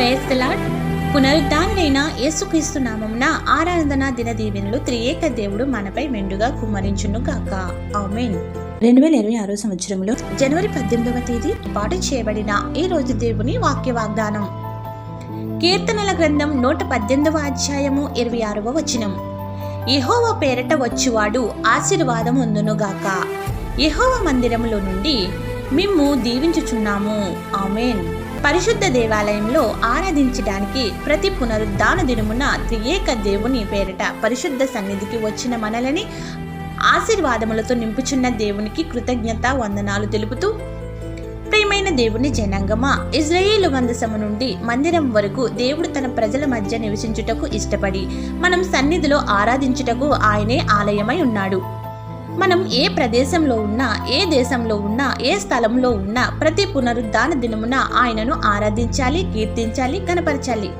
Praise the Lord. పునరుద్ధానుడైన యేసుక్రీస్తు నామమున ఆరాధన దిన దీవెనలు త్రియేక దేవుడు మనపై మెండుగా కుమ్మరించును గాక. ఆమేన్. రెండు వేల ఇరవై ఆరో సంవత్సరంలో జనవరి పద్దెనిమిదవ తేదీ పాటు చేయబడిన ఈ రోజు దేవుని వాక్య వాగ్దానం కీర్తనల గ్రంథం నూట పద్దెనిమిదవ అధ్యాయము ఇరవై ఆరవ వచనం. యెహోవ పేరట వచ్చువాడు ఆశీర్వాదం ఉందునుగాక యెహోవ మందిరములో నుండి మిమ్ము దీవించుచున్నాము. ఆమెన్. పరిశుద్ధ దేవాలయంలో ఆరాధించడానికి ప్రతి పునరుద్ధాన దినమున త్రియేక దేవుని పేరిట పరిశుద్ధ సన్నిధికి వచ్చిన మనలని ఆశీర్వాదములతో నింపుచున్న దేవునికి కృతజ్ఞత వందనాలు తెలుపుతూ ప్రియమైన దేవుని జనాంగమా ఇజ్రాయేలు వందసము నుండి మందిరం వరకు దేవుడు తన ప్రజల మధ్య నివసించుటకు ఇష్టపడి మనం సన్నిధిలో ఆరాధించుటకు ఆయనే ఆలయమై ఉన్నాడు. మనం ఏ ప్రదేశంలో ఉన్నా ఏ దేశంలో ఉన్నా ఏ స్థలంలో ఉన్నా ప్రతి పునరుద్ధాన దినమున ఆయనను ఆరాధించాలి కీర్తించాలి కనపరచాలి.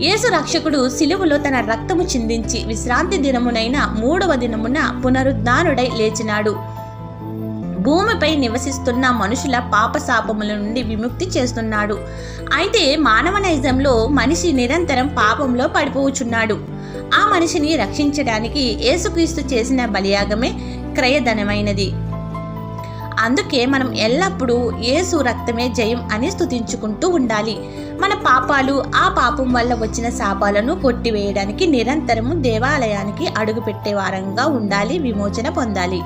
యేసు రక్షకుడు సిలువలో తన రక్తము చిందించి విశ్రాంతి దినమునైన మూడవ దినమున పునరుద్ధానుడై లేచినాడు. భూమిపై నివసిస్తున్న మనుషుల పాపశాపముల నుండి విముక్తి చేస్తున్నాడు. అయితే మానవ నైజంలో మనిషి నిరంతరం పాపంలో పడిపోవుచున్నాడు ఆ మనిషిని రక్షించడానికి యేసుక్రీస్తు చేసిన బలియాగమే క్రయధనమైనది. అందుకే మనం ఎల్లప్పుడూ యేసు రక్తమే జయం అని స్థుతించుకుంటూ ఉండాలి. మన పాపాలు ఆ పాపం వల్ల వచ్చిన శాపాలను కొట్టివేయడానికి నిరంతరము దేవాలయానికి అడుగుపెట్టే వారంగా ఉండాలి విమోచన పొందాలి.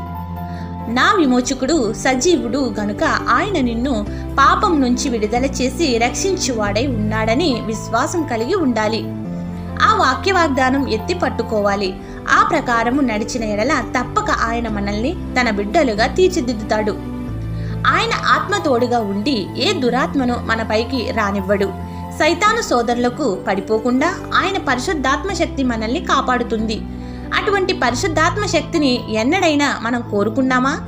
నా విమోచకుడు సజీవుడు గనుక ఆయన నిన్ను పాపం నుంచి విడుదల చేసి రక్షించువాడై ఉన్నాడని విశ్వాసం కలిగి ఉండాలి. ఆ వాక్య వాగ్దానం ఎత్తి పట్టుకోవాలి. ఆ ప్రకారము నడిచిన ఎడల తప్పక ఆయన మనల్ని తన బిడ్డలుగా తీర్చిదిద్దుతాడు. ఆయన ఆత్మ తోడుగా ఉండి ఏ దురాత్మను మన పైకి రానివ్వడు. సైతాను సోదరులకు పడిపోకుండా ఆయన పరిశుద్ధాత్మ శక్తి మనల్ని కాపాడుతుంది. అటువంటి పరిశుద్ధాత్మ శక్తిని ఎన్నడైనా మనం కోరుకున్నామా?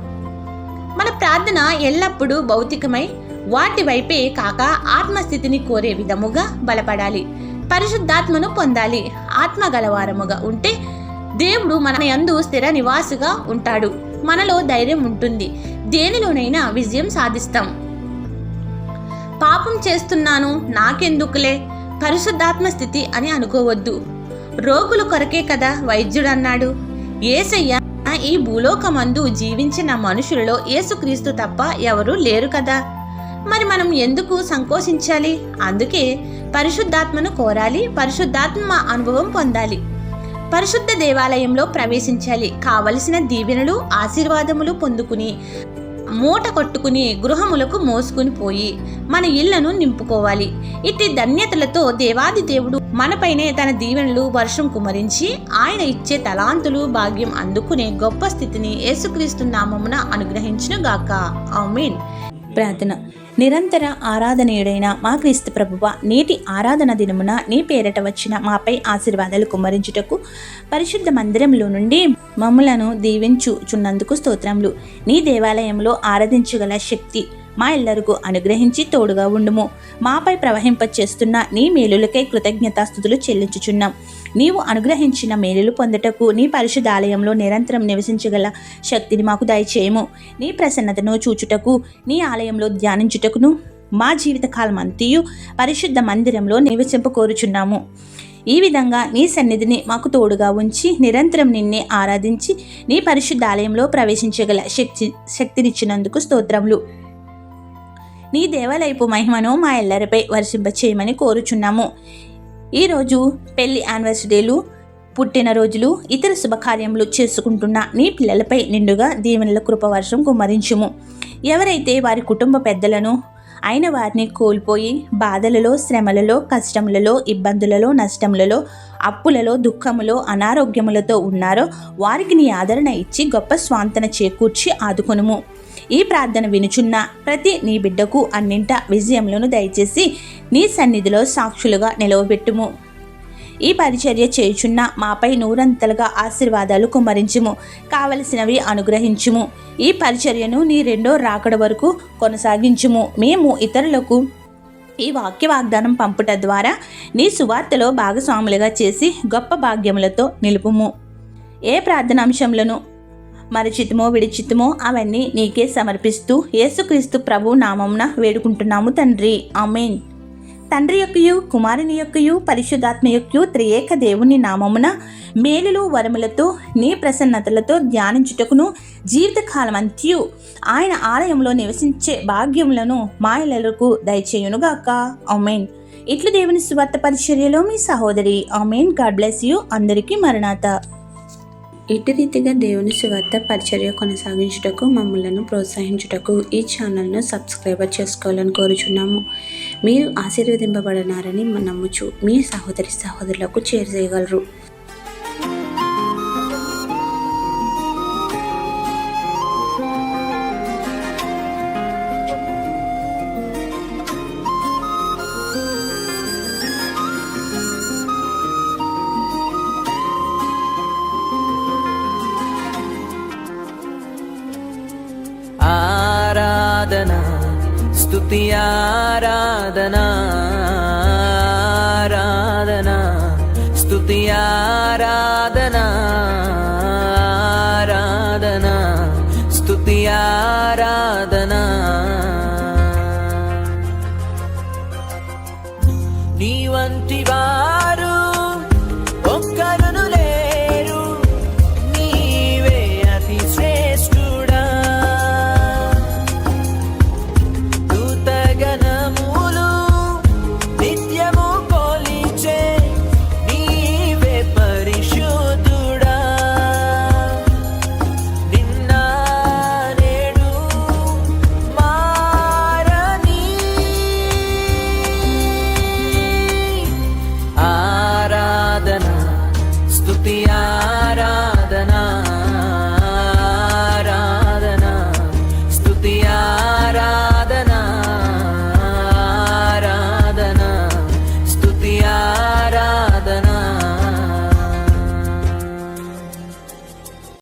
మన ప్రార్థన ఎల్లప్పుడూ భౌతికమై వాటి వైపే కాక ఆత్మస్థితిని కోరే విధముగా బలపడాలి. పరిశుద్ధాత్మను పొందాలి. ఆత్మ గలవారముగా ఉంటే దేవుడు మన యందు స్థిర నివాసుగా ఉంటాడు. మనలో ధైర్యం ఉంటుంది. దేనిలోనైనా విజయం సాధిస్తాం. పాపం చేస్తున్నాను నాకెందుకులే? పరిశుద్ధాత్మ స్థితి అని అనుకోవద్దు. రోగుల కొరకే కదా వైద్యుడు అన్నాడు ఏసయ్య ఈ భూలోకమందు జీవించిన మనుషులలో యేసుక్రీస్తు తప్ప ఎవరూ లేరు కదా? మరి మనం ఎందుకు సంకోచించాలి? అందుకే పరిశుద్ధాత్మను కోరాలి పరిశుద్ధాత్మ అనుభవం పొందాలి. పరిశుద్ధ దేవాలయంలో ప్రవేశించాలి. కావలసిన దీవెనలు ఆశీర్వాదములు పొందుకుని మూట కొట్టుకుని గృహములకు మోసుకుని పోయి మన ఇళ్ళను నింపుకోవాలి. ఇట్టి ధన్యతలతో దేవాది దేవుడు మనపైనే తన దీవెనలు వర్షం కుమరించి ఆయన ఇచ్చే తలాంతులు భాగ్యం అందుకునే గొప్ప స్థితిని యేసుక్రీస్తు నామమున అనుగ్రహించునుగాక. గాక ప్రార్థన. నిరంతర ఆరాధనీయుడైన మా క్రీస్తు ప్రభువ నేటి ఆరాధన దినమున నీ పేరట వచ్చిన మాపై ఆశీర్వాదాలు కుమ్మరించుటకు పరిశుద్ధ మందిరంలో నుండి మమ్ములను దీవించుచున్నందుకు స్తోత్రములు. నీ దేవాలయంలో ఆరాధించగల శక్తి మా ఎల్లరికూ అనుగ్రహించి తోడుగా ఉండుము. మాపై ప్రవహింపచేస్తున్న నీ మేలులకై కృతజ్ఞతాస్థుతులు చెల్లించుచున్నాం. నీవు అనుగ్రహించిన మేలులు పొందటకు నీ పరిశుద్ధాలయంలో నిరంతరం నివసించగల శక్తిని మాకు దయచేయము. నీ ప్రసన్నతను చూచుటకు నీ ఆలయంలో ధ్యానించుటకును మా జీవితకాలం అంతయు పరిశుద్ధ మందిరంలో నివసింపు కోరుచున్నాము. ఈ విధంగా నీ సన్నిధిని మాకు తోడుగా ఉంచి నిరంతరం నిన్నే ఆరాధించి నీ పరిశుద్ధ ఆలయంలో ప్రవేశించగల శక్తి శక్తినిచ్చినందుకు స్తోత్రములు. నీ దేవాలయపు మహిమను మా ఎల్లరిపై వర్షింపచేయమని కోరుచున్నాము. ఈరోజు పెళ్ళి యానివర్సరీలు పుట్టినరోజులు ఇతర శుభకార్యములు చేసుకుంటున్న నీ పిల్లలపై నిండుగా దీవెనల కృపవర్షం కుమ్మరించుము. ఎవరైతే వారి కుటుంబ పెద్దలను అయిన వారిని కోల్పోయి బాధలలో శ్రమలలో కష్టములలో ఇబ్బందులలో నష్టములలో అప్పులలో దుఃఖములో అనారోగ్యములతో ఉన్నారో వారికి నీ ఆదరణ ఇచ్చి గొప్ప స్వాంతన చేకూర్చి ఆదుకొనుము. ఈ ప్రార్థన వినుచున్న ప్రతి నీ బిడ్డకు అన్నింట విజయములను దయచేసి నీ సన్నిధిలో సాక్షులుగా నిలవబెట్టుము. ఈ పరిచర్య చేయుచున్న మాపై నూరంతలుగా ఆశీర్వాదాలు కుమ్మరించుము. కావలసినవి అనుగ్రహించుము. ఈ పరిచర్యను నీ రెండో రాకడ వరకు కొనసాగించుము. మేము ఇతరులకు ఈ వాక్య వాగ్దానం పంపుట ద్వారా నీ సువార్తలో భాగస్వాములుగా చేసి గొప్ప భాగ్యములతో నిలుపుము. ఏ ప్రార్థనాంశములను మరచితమో విడిచితమో అవన్నీ నీకే సమర్పిస్తూ యేసుక్రీస్తు ప్రభు నామంన వేడుకుంటున్నాము తండ్రి. ఆమెన్. తండ్రి యొక్కయు కుమారుని యొక్కయు పరిశుద్ధాత్మ యొక్కయు త్రియేక దేవుని నామమున మేలులు వరములతో నీ ప్రసన్నతలతో ధ్యానించుటకును జీవితకాలం అంత్యు ఆయన ఆలయంలో నివసించే భాగ్యములను మాయలకు దయచేయునుగాక. ఆమెన్. ఇట్లు దేవుని సువార్త పరిచర్యలో మీ సహోదరి. ఆమెన్. God bless you. అందరికీ మరణాత. ఇటు రీతిగా దేవుని సువార్త పరిచర్య కొనసాగించుటకు మమ్మలను ప్రోత్సహించుటకు ఈ ఛానల్ను సబ్స్క్రైబర్ చేసుకోవాలని కోరుచున్నాము. మీరు ఆశీర్వదింపబడినారని నమ్ముచు మీ సహోదరి సహోదరులకు చేరజేయగలరు. ఆరాధనా స్తుతి ఆరాధనా ఆరాధనా స్తుతి ఆరాధనా ఆరాధనా స్తుతి ఆరాధనా. నీ వంటి వా